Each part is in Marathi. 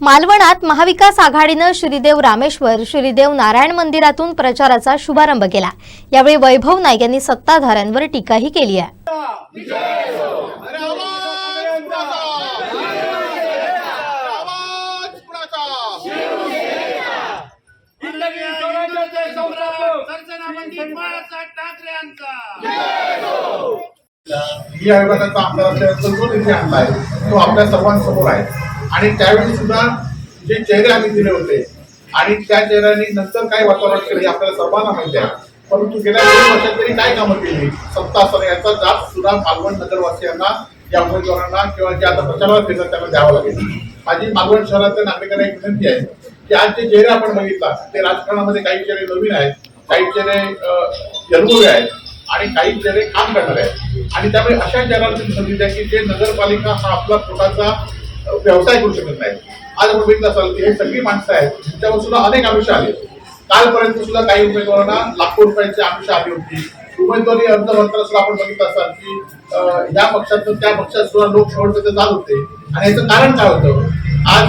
मालवणात महाविकास आघाडीनं श्रीदेव रामेश्वर श्रीदेव नारायण मंदिरातून प्रचाराचा शुभारंभ केला. यावेळी वैभव नाईक यांनी सत्ताधाऱ्यांवर टीकाही केली आहे. ही आयोगाचा तो आपल्या सर्वांसमोर आहे. आणि त्यावेळी सुद्धा जे चेहरे आम्ही दिले होते आणि त्या चेहऱ्याने नंतर काय वातावरण केलं हे आपल्याला सर्वांना माहिती आहे. परंतु गेल्या दोन वर्षात तरी काय कामं केली? सत्ता असताना याचा जात सुद्धा मालवण नगरवासियांना या उमेदवारांना किंवा जे आता प्रचाराला फिरतात त्यांना द्यावं लागेल. माझी मालवण शहरातल्या नागरिकांना एक विनंती आहे की आज जे चेहरे आपण बघितला ते राजकारणामध्ये काही चेहरे नवीन आहेत काही चेहरे अं, आहेत आणि काही चेहरे काम करणार आहेत. आणि त्यामुळे अशा चेहऱ्यांना संधी द्या की जे नगरपालिका हा आपला स्वतःचा व्यवसाय करू शकत नाही आज आपण बघितलं असाल की हे सगळी माणसं आहेत त्यांच्यावर सुद्धा अनेक आमिष आले. कालपर्यंत सुद्धा काही उमेदवारांना लाखो रुपयांची आमिष आली होती. उमेदवारी अर्ज भरताना सुद्धा आपण बघितलं असाल की या पक्षातून त्या पक्षात सुद्धा लोक शेवटपर्यंत जात होते. आणि याचं कारण काय होतं? आज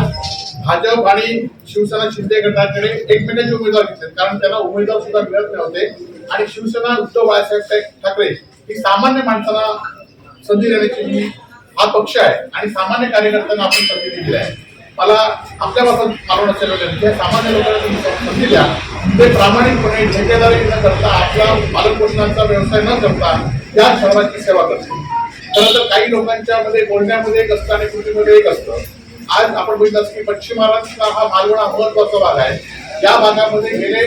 भाजप आणि शिवसेना शिंदे गटाकडे एकमेकांचे उमेदवार घेतले कारण त्यांना उमेदवार सुद्धा मिळत नव्हते. आणि शिवसेना उद्धव बाळासाहेब ठाकरे ही सामान्य माणसाला संधी देण्याची हा पक्ष आहे. आणि सामान्य कार्यकर्त्यांना आपण संधी दिली आहे. मला आपल्यापासून मारून असेल जे सामान्य लोकांना तुम्ही संधी द्या ते प्रामाणिकपणे ठेकेदारी न करता आपला पालनपोषणाचा व्यवसाय न करता या शहराची सेवा करते खरं तर काही लोकांच्या मध्ये बोलण्यामध्ये एक असतं आणि कृतीमध्ये एक असतं. आज आपण बघितलं की पश्चिम महाराष्ट्राचा हा मालवण हा महत्त्वाचा भाग आहे. या भागामध्ये गेले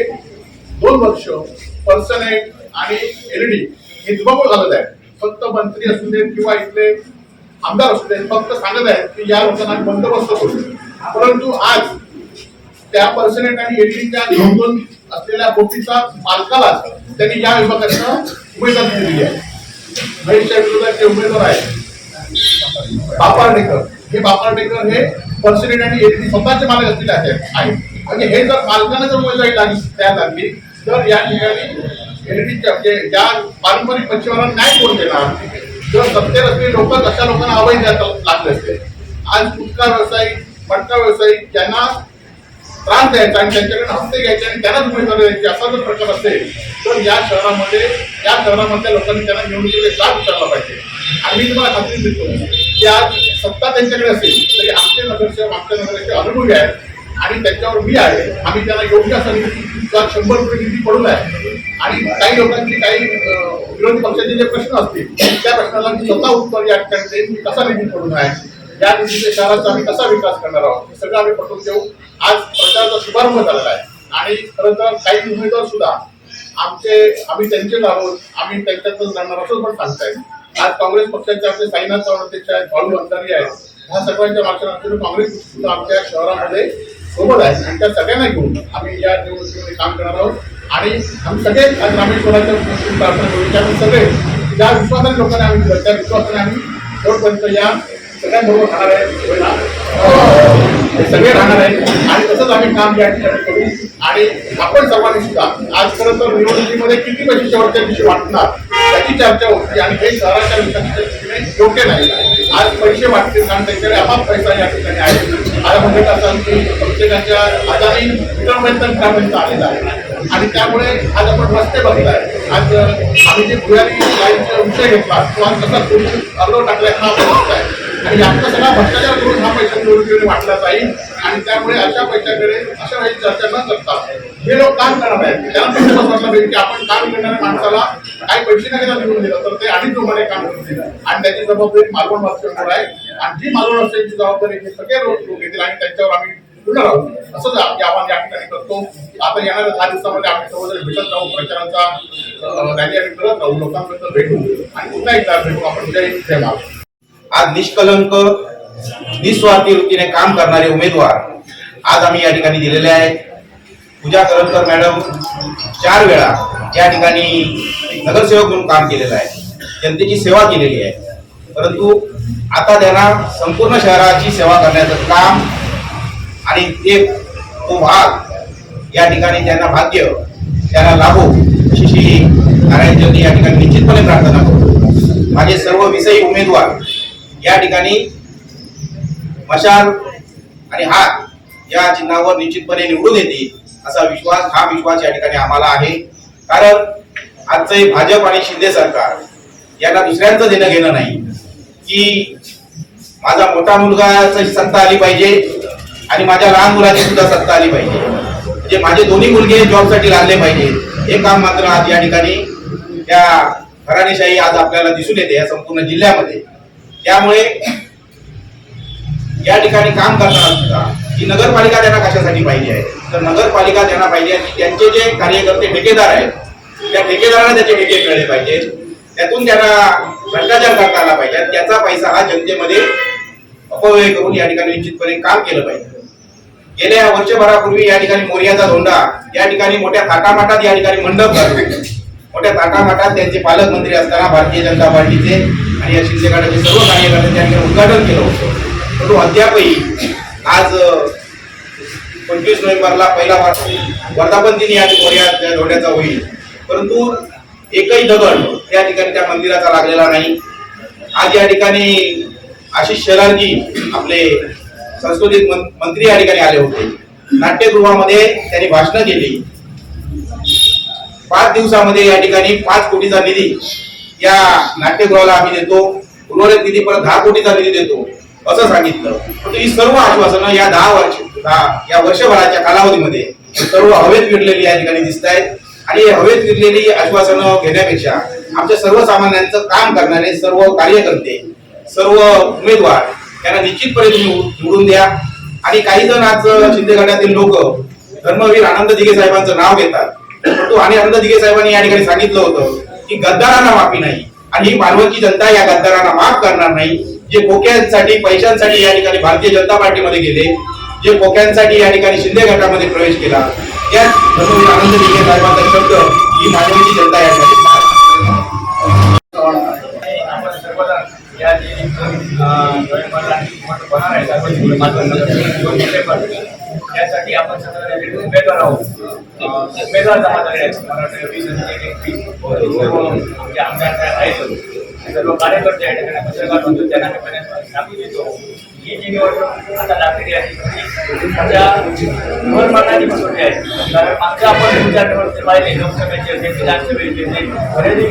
दोन वर्ष एक आणि एलईडी हे दिवाबळ घालत आहे. फक्त मंत्री असू देत किंवा इथले आमदार असू देत फक्त सांगत आहेत की या लोकांना बंदोबस्त करू. परंतु आज त्या पर्सनेट आणि एलईडीच्या दोन दोन असलेल्या बोटीचा मालकाला त्यांनी या विभागाचं उमेदवारी दिली आहे. महेशच्या विरोधात जे उमेदवार आहेत. बापार्डेकर. हे बापार्डेकर हे पर्सनेट आणि एटी स्वतःचे मालक असलेले आहेत. आणि म्हणजे हे जर मालकानं जर उमेदवारी लागली त्या लागली तर या ठिकाणी एलईडीच्या म्हणजे या पारंपरिक मच्छीमारांना न्याय कोण देणार? किंवा सत्तेत असलेले लोक अशा लोकांना अवैध द्यायला लागले असते? आज गुटखा व्यावसायिक मटका व्यावसायिक ज्यांना त्रास द्यायचा आणि त्यांच्याकडे हप्ते घ्यायचे आणि त्यांनाच उमेदवारी द्यायचे असा जर प्रकार असेल तर या शहरामध्ये या शहरामधल्या लोकांनी त्यांना निवडणुकीकडे का विचारला पाहिजे. आम्ही तुम्हाला खात्री देतो की आज सत्ता त्यांच्याकडे असेल तरी आमचे नगरसेवक आमच्या नगराचे अनुभवी आहेत. आणि त्यांच्यावर मी आहे. आम्ही त्याला योग्य असा शंभर रुपये निधी पडून आहे. आणि काही लोकांची काही विरोधी पक्षाचे जे प्रश्न असतील त्या प्रश्नाला मी स्वतः उत्तर या ठिकाणी देईन कसा निधी पडून आहे. या निधीच्या शहराचा आम्ही कसा विकास करणार आहोत? हे सगळं आम्ही पटवून देऊ. आज प्रचाराचा शुभारंभ झालेला आहे. आणि खरं तर काही उमेदवार सुद्धा आमचे आम्ही त्यांचेच आहोत. आम्ही त्यांच्यातच जाणार असं पण सांगतायत आज काँग्रेस पक्षाचे आपले साईनाथ चव्हाण अध्यक्ष आहेत बाळू अंधारी आहेत. ह्या सगळ्यांच्या मागच्या काँग्रेस सुद्धा आमच्या शहरामध्ये सोबत आहे आणि त्या सगळ्यांना घेऊन आम्ही या निवडणुकीमध्ये काम करणार आहोत. आणि आम्ही सगळे आज रामेश्वराच्या गोष्टी प्रार्थना करू. की आम्ही सगळे ज्या विश्वासाने लोकांना आम्ही दिलं त्या विश्वासाने आम्ही शेवटपर्यंत या सगळ्यांबरोबर राहणार आहे हे सगळे राहणार आहेत आणि तसंच आम्ही काम या ठिकाणी करू. आणि आपण सर्वांनी सुद्धा आज खरं तर निवडणुकीमध्ये किती पैसे शेवटच्या दिवशी वाटणार त्याची चर्चा होती. आणि हे शहराच्या विकासाच्या दृष्टीने योग्य नाही. आज पैसे वाटते कारण त्यांच्याकडे अमाप पैसा या ठिकाणी आहे. मला म्हणत असाल की प्रत्येकाच्या आजारी वितरणपर्यंत ग्रामपर्यंत आलेला आहे. आणि त्यामुळे आज आपण रस्ते बघताय. आज आम्ही जे भुयारी लाईनचा विषय घेतला तो आज कसा अर्धव टाकलाय हा आपण बघताय. आणि याचा सगळा भ्रष्टाचार करून हा पैसा निवडणुकीकडे वाटला जाईल. आणि त्यामुळे अशा पैशाकडे अशा वेळी चर्चा न करता हे लोक काम करणार आहेत. त्यांना प्रश्न वाटला पाहिजे की आपण काम करणाऱ्या माणसाला काही पैसे नाही देता निवडून दिलं तर ते आणि जोमाने काम करून दिलं. आणि त्याची जबाबदारी मालवण वासियांवर आहे. आणि जी मालवण वासियांची जबाबदारी हे सगळे लोक घेतील आणि त्यांच्यावर आम्ही पूर्ण राहू. असंच आम्ही आव्हान या ठिकाणी करतो आता येणाऱ्या दहा दिवसामध्ये आम्ही सर्वजण भेटत राहू प्रचाराचा रॅली आम्ही करत राहू लोकांपर्यंत भेटू. आणि पुन्हा एकदा भेटू आपण. जय जय महाराष्ट्र आज निष्कलंक निस्वार्थी वृत्तीने काम करणारे उमेदवार आज आम्ही या ठिकाणी दिलेले आहेत. पूजा करमकर मॅडम चार वेळा या ठिकाणी नगरसेवक म्हणून काम केलेलं आहे. जनतेची सेवा केलेली आहे. परंतु आता त्यांना संपूर्ण शहराची सेवा करण्याचं काम आणि ते तो भाग या ठिकाणी त्यांना भाग्य त्यांना लाभो अशी श्री नारायण ज्योती या ठिकाणी निश्चितपणे प्रार्थना करतो माझे सर्व विषयी उमेदवार या ठिकाणी मशाल आणि हात या चिन्हावर निश्चितपणे निवडून येतील. असा विश्वास हा विश्वास या ठिकाणी आम्हाला आहे. कारण आजचं हे भाजप आणि शिंदे सरकार यांना दुसऱ्यांचं देणं घेणं नाही. की माझा मोठा मुलगाची सत्ता आली पाहिजे आणि माझ्या लहान मुलाची सुद्धा सत्ता आली पाहिजे. म्हणजे माझे दोन्ही मुलगे जॉबसाठी लागले पाहिजे. हे काम मात्र आज या ठिकाणी त्या घराणेशाही आज आपल्याला दिसून येते या संपूर्ण जिल्ह्यामध्ये. त्यामुळे या ठिकाणी काम करताना सुद्धा ही नगरपालिका त्यांना कशासाठी पाहिजे आहे? तर नगरपालिका त्यांना पाहिजे आणि त्यांचे जे कार्यकर्ते ठेकेदार आहेत त्या ठेकेदारांना त्याचे ठेके मिळाले पाहिजे. त्यातून त्यांना भ्रष्टाचार करता आला पाहिजे. त्याचा पैसा हा जनतेमध्ये अपव्यय करून या ठिकाणी निश्चितपणे काम केलं पाहिजे. गेल्या वर्षभरापूर्वी या ठिकाणी मोर्याचा धोंडा या ठिकाणी मोठ्या थाटामाटात या ठिकाणी मंडप घालून मोठ्या थाटामाटात त्यांचे पालकमंत्री असताना भारतीय जनता पार्टीचे आणि या शिंदे गटाचे सर्व कार्यकर्ते त्या ठिकाणी उद्घाटन केलं होतं. परंतु अद्यापही आज पंचवीस नोव्हेंबरला पहिला वर्धापन दिन या मोर्या धोंड्याचा होईल. परंतु एकही दगड त्या ठिकाणी त्या मंदिराचा लागलेला नाही. आज या ठिकाणी आशिष शेलारजी आपले संस्कृतीत मं- मंत्री या ठिकाणी आले होते. नाट्यगृहामध्ये त्यांनी भाषणं केली. पाच दिवसामध्ये या ठिकाणी पाच कोटीचा निधी या नाट्यगृहाला आम्ही देतो. उर्वरित निधी परत दहा कोटीचा निधी देतो. असं सांगितलं. पण ही सर्व आश्वासनं या दहा वर्ष दहा- या वर्षभराच्या कालावधीमध्ये सर्व हवेत विरलेली या ठिकाणी दिसत आहेत आणि हवेत विरलेली आश्वासनं घेण्यापेक्षा आमच्या सर्वसामान्यांचं काम करणारे सर्व कार्यकर्ते सर्व उमेदवार त्यांना निश्चितपणे तुम्ही निवडून द्या. आणि काही जण आज शिंदे गटातील लोक धर्मवीर आनंद दिघे साहेबांचं नाव घेतात. परंतु आणि आनंद दिघे साहेबांनी या ठिकाणी सांगितलं होतं की गद्दारांना माफी नाही. आणि ही मानवची जनता या गद्दारांना माफ करणार नाही. जे खोक्यांसाठी पैशांसाठी या ठिकाणी भारतीय जनता पार्टीमध्ये गेले जे खोक्यांसाठी या ठिकाणी शिंदे गटामध्ये प्रवेश केला त्या धर्मवीर आनंद दिघे साहेबांचा शब्द ही मानवीची जनता या ठिकाणी त्यासाठी आपण सगळ्यांनी उमेदवार आहोत. उमेदवार जमा झाले आहेत. मला आमचे आमदार आहेत. सर्व कार्यकर्ते आहेत त्यांना पत्रकार म्हणतो त्यांना मी पर्यंत सांगू देतो ही जी निवडणूक आता लागलेली आहे ती सध्या गृहनिर्माणाची आहे कारण मागच्या आपण विचार निवडणूक पाहिले लोकसभेचे असेल विधानसभेचे असेल खरेदी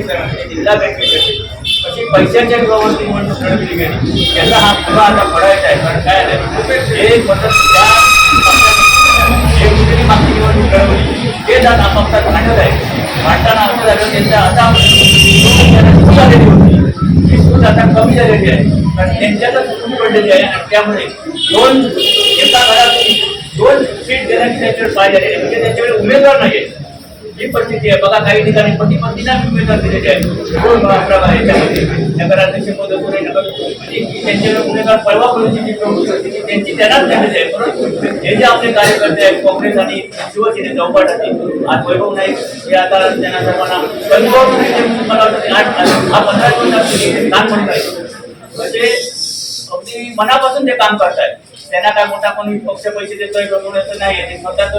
जिल्हा बँकेचे असेल अशी पैशाच्या गृहावरती निवडणूक लढवली गेली त्याचा हा पुरा आता फळायचा आहे कारण काय आहे हे पद्धत जे कुठेही मागची निवडणूक लढवली ते जात आपापसात भांडत आहे. भांडताना असं झालं त्यांच्या आता होती ती आता कमी झालेली आहे. कारण त्यांच्यातच सूट पडलेली आहे. आणि त्यामुळे दोन एका घरात दोन सीट देण्याची त्यांच्याकडे पाहिजे आहे. म्हणजे त्यांच्याकडे उमेदवार नाही आहे ही परिस्थिती आहे. बघा काही ठिकाणी पती पत्नीला उमेदवार दिलेले आहेत दोन प्रभाग आहे त्यामध्ये नगराध्यक्ष मदतपुरे नगर म्हणजे की त्यांच्याकडे उमेदवार परवापर्यंतची जी प्रमुख होती त्यांची त्यांनाच झालेली आहे. परंतु हे जे आपले कार्यकर्ते आहेत काँग्रेस आणि शिवसेने चौपाटाचे आज वैभव नाईक हे आता त्यांना सर्वांना वैभव नाईक मला वाटतं हा पंधरा दिवसात काम म्हणत आहे म्हणजे अगदी मनापासून ते काम करतायत. त्यांना काय मोठा कोणी पक्ष पैसे देतोय कमवण्याचं नाही ते स्वतःच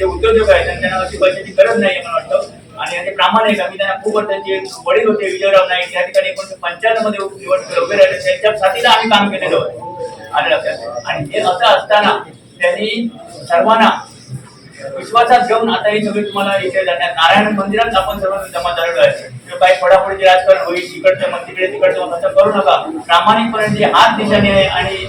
ते उद्योजक आहेत आणि त्यांना अशी पैशाची गरज नाही मला वाटतं. आणि ते प्रामाणिक आम्ही त्यांना खूप त्यांचे वडील होते विजयराव नाईक त्या ठिकाणी एकोणीशे पंच्याण्णवमध्ये निवडणूक उभे राहिले. त्यांच्या साथीला आम्ही काम केलेलं होतं. आलं लक्षात? आणि हे असं असताना त्यांनी सर्वांना विश्वासात घेऊन आता हे सगळे तुम्हाला इथे जाणार नारायण मंदिरात आपण सर्व जमा झालेलो आहे. किंवा काही फोडाफोडीचे राजकारण होईल तिकडचं मग तिकडे तिकडचं मग असं करू नका. प्रामाणिकपणे जे हात दिशाने आहे आणि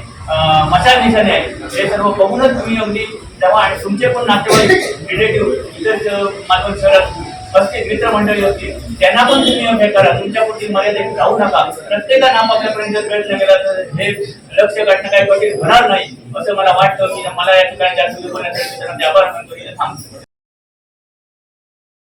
मशाल दिशाने आहे हे सर्व बघूनच तुम्ही अगदी तेव्हा आणि तुमचे पण नातेवाईक रिलेटिव्ह इतर मानव शहरात असतील मित्रमंडळी असतील त्यांना पण तुम्ही हे करा. तुमच्या पुढची मर्यादेत राहू नका. प्रत्येकानं आपल्यापर्यंत प्रयत्न केला तर हे लक्ष गाठणं काही कठीण होणार नाही असं मला वाटतं. की मला या ठिकाणी जास्त बोलण्यासाठी आभार मानतो थांबतो